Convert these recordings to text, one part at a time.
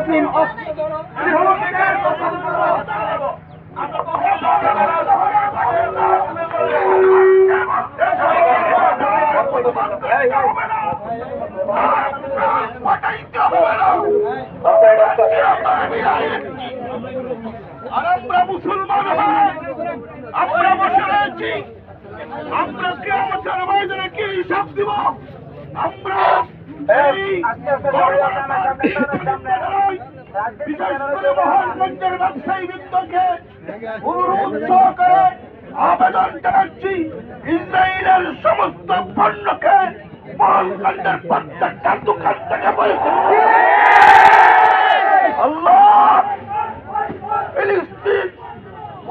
মুসলিম আমরা মুসলমান আমরা বসে আমরা কে কি হিসাব দিব আমরা বিশেষ করে মহানগঞ্জের ব্যবসায়ী বৃন্দকে অনুরোধ সহকারে আবেদন জানাচ্ছি, ইসরায়েলের সমস্ত পণ্যকে মহানগঞ্জের প্রত্যেকটা দোকান থেকে বই আল্লাহ, ফিলিস্তিন।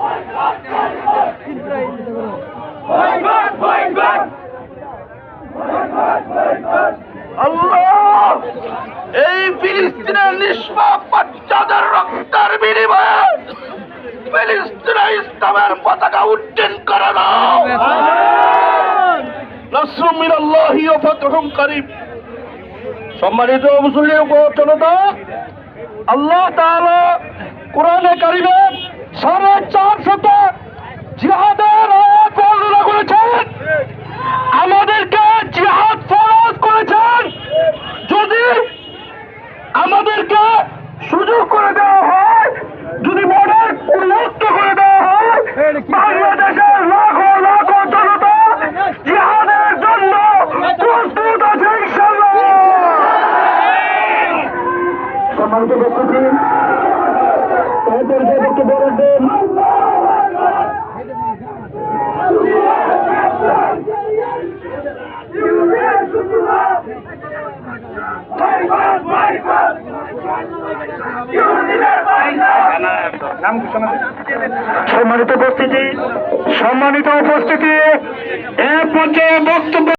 আল্লাহ এই ফিলিস্তিনের নিষ্পাপ বাচ্চাদের রক্তের বিনিময়ে ফিলিস্তিনে ইসলামের পতাকা উড্ডীন করে দাও। সম্মানিত মুসলিম জনতা আল্লাহ কোরআনে কারিমে সাড়ে চার সুযোগ করে দেওয়া হয়। যদি মনের উন্মুক্ত করে দেওয়া হয়, বাংলাদেশের লাখো লাখো জনতা জিহাদের জন্য প্রস্তুত আছে সম্মানিত বক্তব্য বক্তব্য রাখবেন। সম্মানিত উপস্থিতি সম্মানিত উপস্থিতি এক পর্যায়ে বক্তব্য